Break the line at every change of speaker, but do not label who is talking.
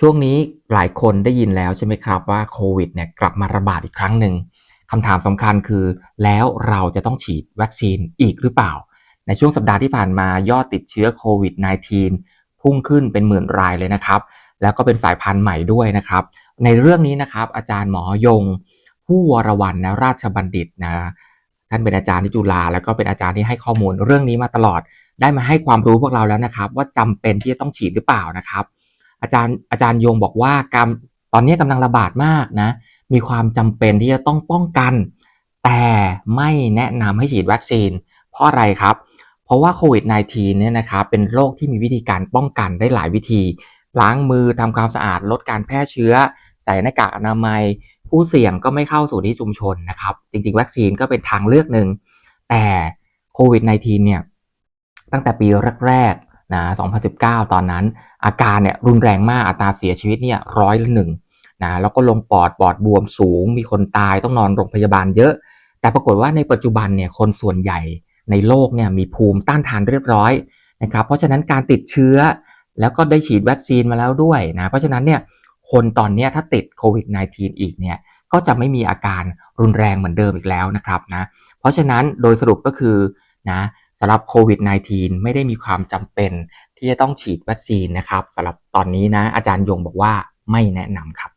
ช่วงนี้หลายคนได้ยินแล้วใช่ไหมครับว่าโควิดเนี่ยกลับมาระบาดอีกครั้งหนึ่งคำถามสำคัญคือ แล้วเราจะต้องฉีดวัคซีนอีกหรือเปล่า ในช่วงสัปดาห์ที่ผ่านมายอดติดเชื้อโควิด -19 พุ่งขึ้นเป็นหมื่นรายเลยนะครับ แล้วก็เป็นสายพันธุ์ใหม่ด้วยนะครับ ในเรื่องนี้นะครับอาจารย์หมอยง ผู้วรวรรณนะราชบัณฑิตนะท่านเป็นอาจารย์ที่จุฬาแล้วก็เป็นอาจารย์ที่ให้ข้อมูลเรื่องนี้มาตลอด ได้มาให้ความรู้พวกเราแล้วนะครับ ว่าจำเป็นที่จะต้องฉีดหรือเปล่านะครับ อาจารย์อาจารย์ยงบอกว่ากำตอนนี้กำลังระบาดมากนะ มีความจำเป็นที่จะต้องป้องกัน แต่ไม่แนะนำให้ฉีดวัคซีน เพราะอะไรครับ เพราะว่าโควิด -19 เนี่ยนะครับเป็นโรคที่มีวิธีการป้องกันได้หลายวิธี ล้างมือทำความสะอาดลดการแพร่เชื้อ ใส่หน้ากากอนามัย ผู้เสี่ยงก็ไม่เข้าสู่ที่ชุมชนนะครับ จริงๆ วัคซีนก็เป็นทางเลือกหนึ่งแต่โควิด -19 เนี่ยตั้งแต่ปีแรก นะ2019 ตอนนั้น อาการเนี่ยรุนแรงมากอัตราเสียชีวิตเนี่ยร้อยละหนึ่งนะแล้วก็ลงปอดปอดบวมสูง มีคนตายต้องนอนโรงพยาบาลเยอะ แต่ปรากฏว่าในปัจจุบันเนี่ยคนส่วนใหญ่ในโลกเนี่ยมีภูมิต้านทานเรียบร้อยนะครับเพราะฉะนั้นการติดเชื้อแล้วก็ได้ฉีดวัคซีนมาแล้วด้วยนะเพราะฉะนั้นเนี่ยคนตอนนี้ถ้าติดโควิด -19 อีกเนี่ยก็จะไม่มีอาการรุนแรงเหมือนเดิมอีกแล้วนะครับนะเพราะฉะนั้นโดยสรุปก็คือนะ สำหรับโควิด -19 ไม่ได้มีความจำเป็นที่จะต้องฉีดวัคซีนนะครับสำหรับตอนนี้นะอาจารย์ยงบอกว่าไม่แนะนำครับ